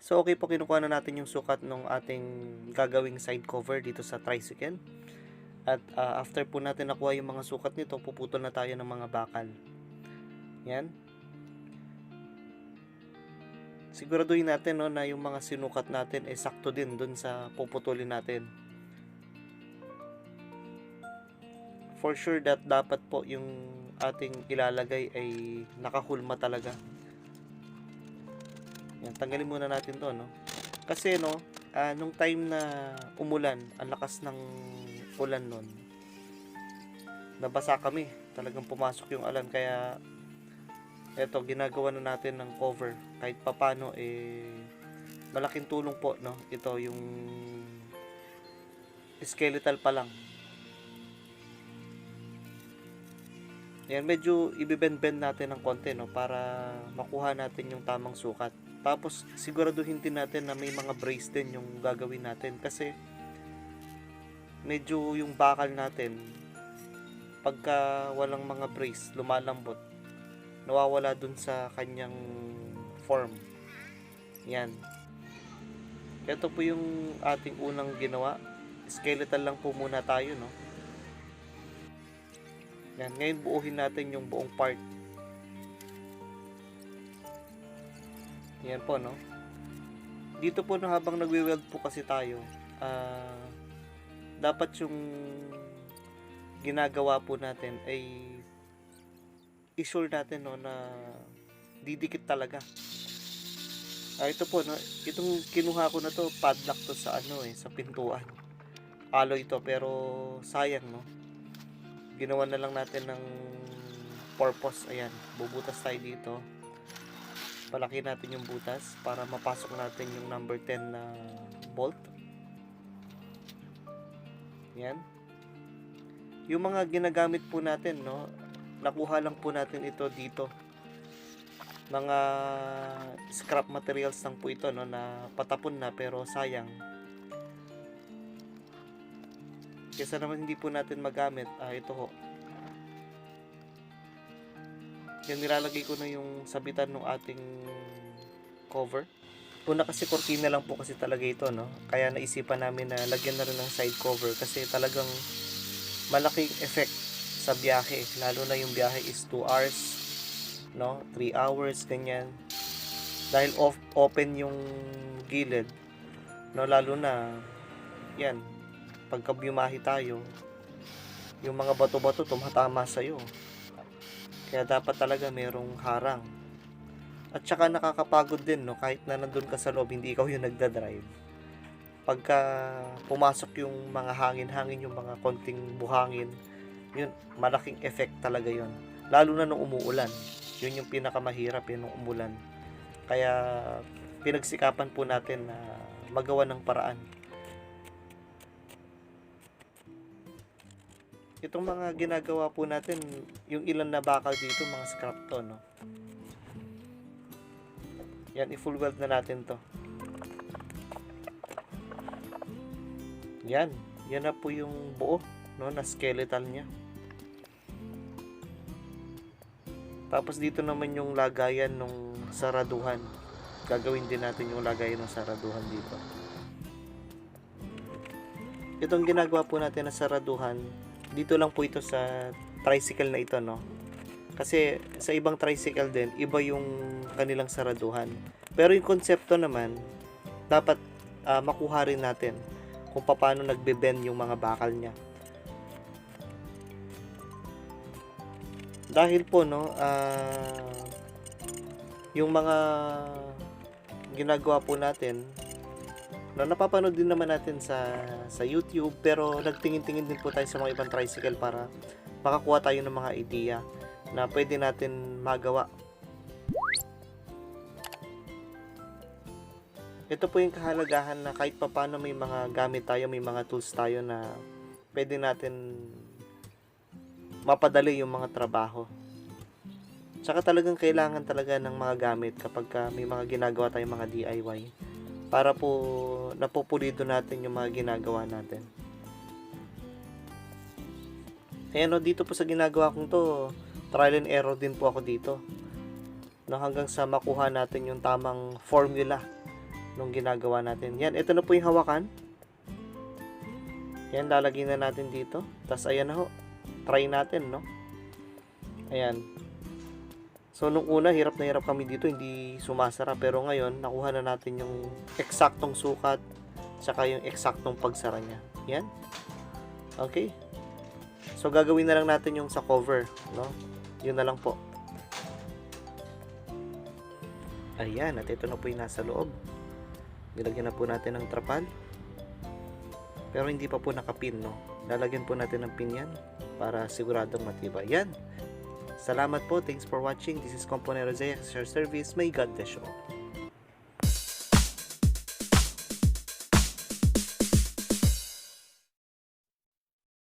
So okay po kinukuha na natin yung sukat ng ating gagawing side cover dito sa tricycle. At ah, after po natin nakuha yung mga sukat nito, puputol na tayo ng mga bakal. Yan. Siguraduhin natin no, na yung mga sinukat natin ay sakto din dun sa puputulin natin. For sure that dapat po yung ating ilalagay ay nakahulma talaga. Tanggalin muna natin to, no? Kasi, no, ah, nung time na umulan, ang lakas ng ulan nun, nabasa kami. Talagang pumasok yung alan, kaya eto, ginagawa na natin ng cover. Kahit papano, eh, malaking tulong po, no? Ito, yung skeletal pa lang. Yan, medyo ibibend-bend natin ng konti, no? Para makuha natin yung tamang sukat. Tapos, siguraduhin din natin na may mga brace din yung gagawin natin. Kasi, medyo yung bakal natin, pagka walang mga brace, lumalambot, nawawala dun sa kanyang form. Yan. Ito po yung ating unang ginawa. Skeletal lang po muna tayo, no? Yan. Ngayon, buuhin natin yung buong part. Yan po, no? Dito po, no, habang nagwe-weld po kasi tayo, ah, dapat yung ginagawa po natin ay i-sure natin, no, na didikit talaga. Ah, ito po, no, itong kinuha ko na to, padlock to sa ano eh, sa pintuan. Alloy ito, pero sayang, no? Ginawa na lang natin ng purpose. Ayan, bubutas tayo dito palaki natin yung butas para mapasok natin yung number 10 na bolt. Yan. Yung mga ginagamit po natin, no, nakuha lang po natin ito dito. Mga scrap materials lang po ito, no, na patapon na pero sayang. Kesa naman hindi po natin magamit, ah, ito ho, Yan nilalagay ko na yung sabitan ng ating cover. Una kasi kortina lang po kasi talaga ito, no? Kaya naisipan namin na lagyan na rin ng side cover kasi talagang malaking effect sa biyahe. Lalo na yung biyahe is 2 hours, no? 3 hours, ganyan. Dahil off, open yung gilid, no? Lalo na, yan, pagka bumahe tayo, yung mga bato-bato tumatama sa'yo. Kaya dapat talaga merong harang. At saka nakakapagod din, no? Kahit na nandun ka sa loob, hindi ikaw yung nagda-drive. Pagka pumasok yung mga hangin-hangin, yung mga konting buhangin, yun, malaking effect talaga yun. Lalo na nung umuulan. Yun yung pinakamahirap, yun nung umulan. Kaya pinagsikapan po natin na magawa ng paraan. Itong mga ginagawa po natin, yung ilan na bakal dito, mga scrap to, no? Yan, i-full weld na natin to. Yan, yan na po yung buo, no, na skeletal niya. Tapos dito naman yung lagayan ng saraduhan. Gagawin din natin yung lagayan ng saraduhan dito. Itong ginagawa po natin na saraduhan, dito lang po ito sa tricycle na ito, no? Kasi sa ibang tricycle din, iba yung kanilang saraduhan. Pero yung konsepto naman, dapat ah, makuha rin natin kung paano nagbe-bend yung mga bakal niya. Dahil po, no, ah, yung mga ginagawa po natin, No, napapanood din naman natin sa sa YouTube pero nagtingin-tingin din po tayo sa mga ibang tricycle para makakuha tayo ng mga idea na pwede natin magawa. Ito po yung kahalagahan na kahit papano may mga gamit tayo, may mga tools tayo na pwede natin mapadali yung mga trabaho. Tsaka talagang kailangan talaga ng mga gamit kapag ka may mga ginagawa tayong mga DIY para po napupulido natin yung mga ginagawa natin. Ayan o, dito po sa ginagawa kong to, trial and error din po ako dito. No, hanggang sa makuha natin yung tamang formula nung ginagawa natin. Yan, ito na po yung hawakan. Yan, lalagyan na natin dito. Tapos, ayan na ho. Try natin, no? Ayan. So, nung una, hirap na hirap kami dito. Hindi sumasara. Pero ngayon, nakuha na natin yung eksaktong sukat. Tsaka yung eksaktong pagsara niya. Yan. Okay. So, gagawin na lang natin yung sa cover, no? Yun na lang po. Ayan, at ito na po yung nasa loob. Nilagyan na po natin ng trapal. Pero hindi pa po nakapin, no? Lalagyan po natin ng pin yan para siguradong matibay. Yan. Salamat po. Thanks for watching. This is Componero Zaya, your service. May God bless you all.